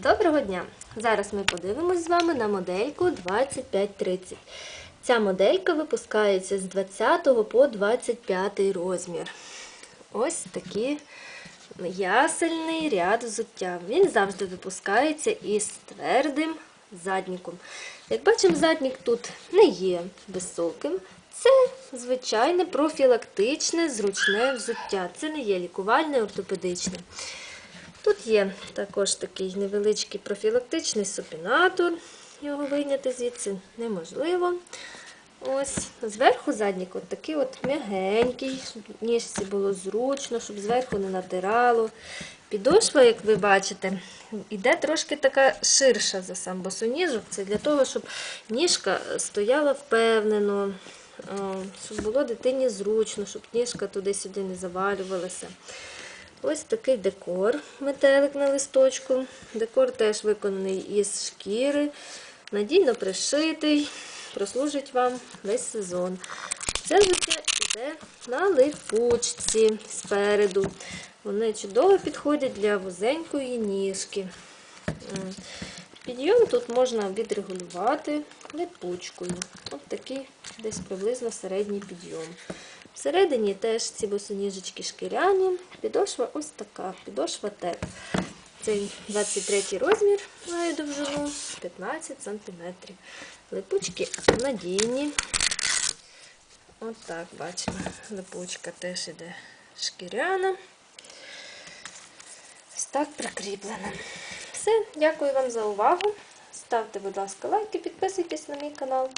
Доброго дня! Зараз ми подивимось з вами на модельку 2530. Ця моделька випускається з 20 по 25 розмір. Ось такий ясельний ряд взуття. Він завжди випускається із твердим задніком. Як бачимо, заднік тут не є високим. Це звичайне профілактичне, зручне взуття. Це не є лікувальне, ортопедичне. Тут є також такий невеличкий профілактичний супінатор. Його вийняти звідси неможливо. Ось зверху заднік от такий от м'ягенький, щоб ніжці було зручно, щоб зверху не натирало. Підошва, як ви бачите, іде трошки така ширша за сам босоніжок. Це для того, щоб ніжка стояла впевнено, щоб було дитині зручно, щоб ніжка туди-сюди не завалювалася. Ось такий декор, метелик на листочку. Декор теж виконаний із шкіри, надійно пришитий, прослужить вам весь сезон. Це взуття йде на липучці спереду. Вони чудово підходять для вузенької ніжки. Підйом тут можна відрегулювати липучкою. Ось такий десь приблизно середній підйом. Всередині теж ці босоніжечки шкіряні, підошва ось така, підошва теп. Цей 23 розмір має довжину 15 см. Липучки надійні. Ось так бачимо. Липучка теж іде шкіряна. Ось так прикріплена. Все, дякую вам за увагу. Ставте, будь ласка, лайки, підписуйтесь на мій канал.